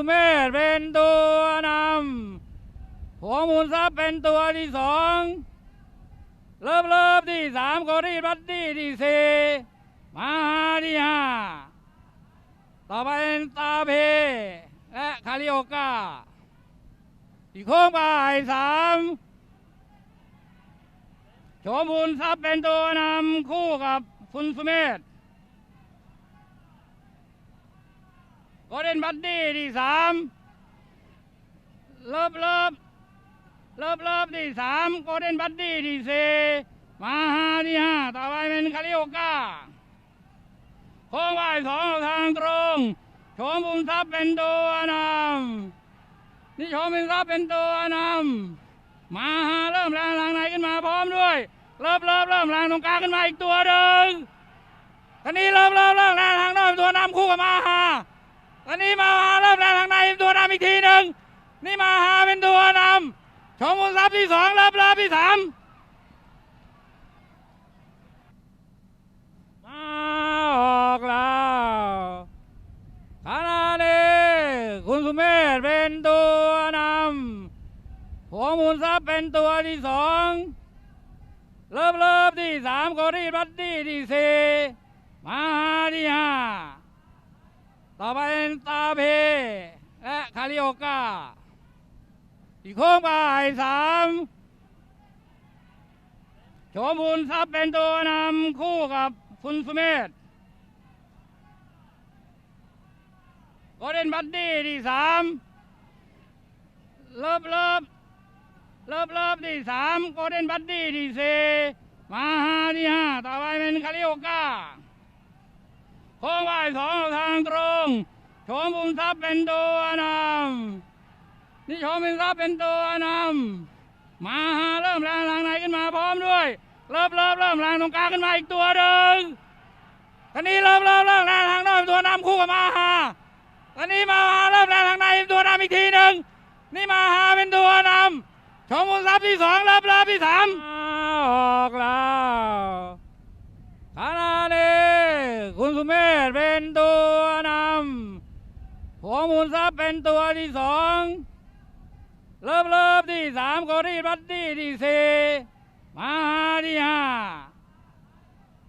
ธเป็นตัวนำหัวมูลทรัพย์เป็นตัวที่สองเลิฟเลิฟที่สามโกรีบัตตี้ที่สี่มาฮาที่ห้าต่อไปเป็นตาเพ และคาริโอกาอีกโค้งบ่ายสามโฉมบุญทรัพย์เป็นตัวนำคู่กับคุณสุเมธ โกลเด้นบัดดี้ที่สามเลิฟเลิฟเลิฟเลิฟที่สามโกลเด้นบัดดี้ที่สี่มาฮาที่ห้าต่อไปเป็นคาริโอกาโค้งว่ายสองทางตรงโฉมบุญทรัพย์เป็นตัวนำนี่โฉมบุญทรัพย์เป็นตัวนำมาฮาเริ่มแรงทางในขึ้นมาพร้อมด้วยเลิฟเลิฟเริ่มแรงตรงกลางขึ้นมาอีกตัวหนึ่งตอนนี้เริ่มเริ่มเริ่มแรงทางนอกเป็นตัวนำคู่กับมาฮา อนนี้มาหาเริ่มแรงทางในเป็นตัวนำอีกทีหนึ่งนี่มาหาเป็นตัวนำชมบุญทรัพย์ที่สองเริ่มเริ่มที่สามมาออกแล้วขณะนี้คุณสุเมธเป็นตัวนำหัวมูลทรัพย์เป็นตัวที่สองเริ่มเริ่มที่สามโกรีบัตตี้ที่สี่มาที่ห้า ต่อไปเป็นตาเพ และคาริโอกาอีกโค้งบ่ายสามโฉมบุญทรัพย์เป็นตัวนำคู่กับคุณสุเมธโกลเด้นบัดดี้ที่สามเลิฟเลิฟเลิฟเลิฟที่สามโกลเด้นบัดดี้ที่สี่มาฮาที่ห้าต่อไปเป็นคาริโอกา โค้งว่ายสองทางตรงโฉมบุญทรัพย์เป็นตัวนำนี่โฉมบุญทรัพย์เป็นตัวนำมาฮาเริ่มแรงทางในขึ้นมาพร้อมด้วยเริ่มเริ่มเริ่มแรงตรงกลางขึ้นมาอีกตัวหนึ่งตอนนี้เริ่มเริ่มเริ่มแรงทางนอกเป็นตัวนำคู่กับมาฮาตอนนี้มาฮาเริ่มแรงทางในเป็นตัวนำอีกทีหนึ่งนี่มาฮาเป็นตัวนำโฉมบุญทรัพย์ที่สองเริ่มเริ่มที่สามออกแล้ว ขณะนี้คุณ สุเมธเป็นตัวนำหัวมูลทรัพย์เป็นตัวที่สองเลิฟเลิฟที่สามโกรีบัตตี้ที่สี่มาฮาที่ห้า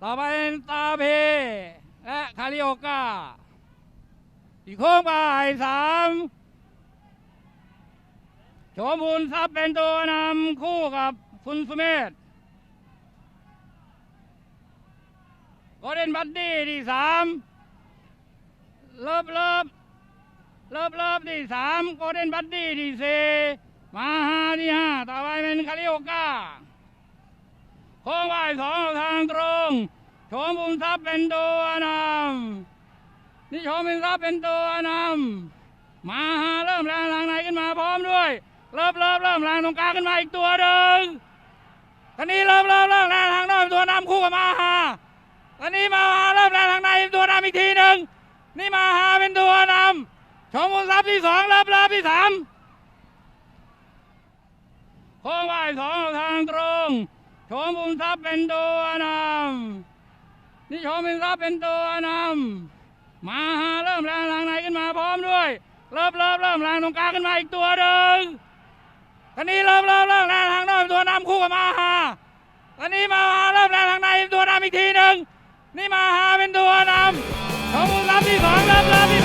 ต่อไปเป็นตาเพ และคาริโอกาอีกโค้งบ่ายสามโฉมบุญทรัพย์เป็นตัวนำคู่กับคุณสุเมธ โกลเด้นบัดดี้ที่สามเลิฟเลิฟเลิฟเลิฟที่สามโกลเด้นบัดดี้ที่สี่มาฮาที่ห้าต่อไปเป็นคาริโอกาโค้งว่ายสองทางตรงโฉมบุญทรัพย์เป็นตัวนำนี่โฉมบุญทรัพย์เป็นตัวนำมาฮาเริ่มแรงทางในขึ้นมาพร้อมด้วยเริ่มเริ่มเริ่มแรงตรงกลางขึ้นมาอีกตัวหนึ่งตอนนี้เริ่มเริ่มเริ่มแรงทางนอกเป็นตัวนำคู่กับมาฮา ตอนนี้มาหาเริ่มแรงทางในเป็นตัวนำอีกทีหนึ่งนี่มาหาเป็นตัวนำชมบุญทรัพย์ที่สองเริ่มเริ่มที่สามโค้งว่ายสองทางตรงชมบุญทรัพย์เป็นตัวนำนี่ชมบุญทรัพย์เป็นตัวนำมาหาเริ่มแรงทางในขึ้นมาพร้อมด้วยเริ่มเริ่มเริ่มแรงตรงกลางขึ้นมาอีกตัวหนึ่งตอนนี้เริ่มเริ่มเริ่มแรงทางนอกเป็นตัวนำคู่กับมาหาตอนนี้มาหาเริ่มแรงทางในเป็นตัวนำอีกทีหนึ่ง นี่มาฮาเป็นตัวนำของรับที่สองรับรับที่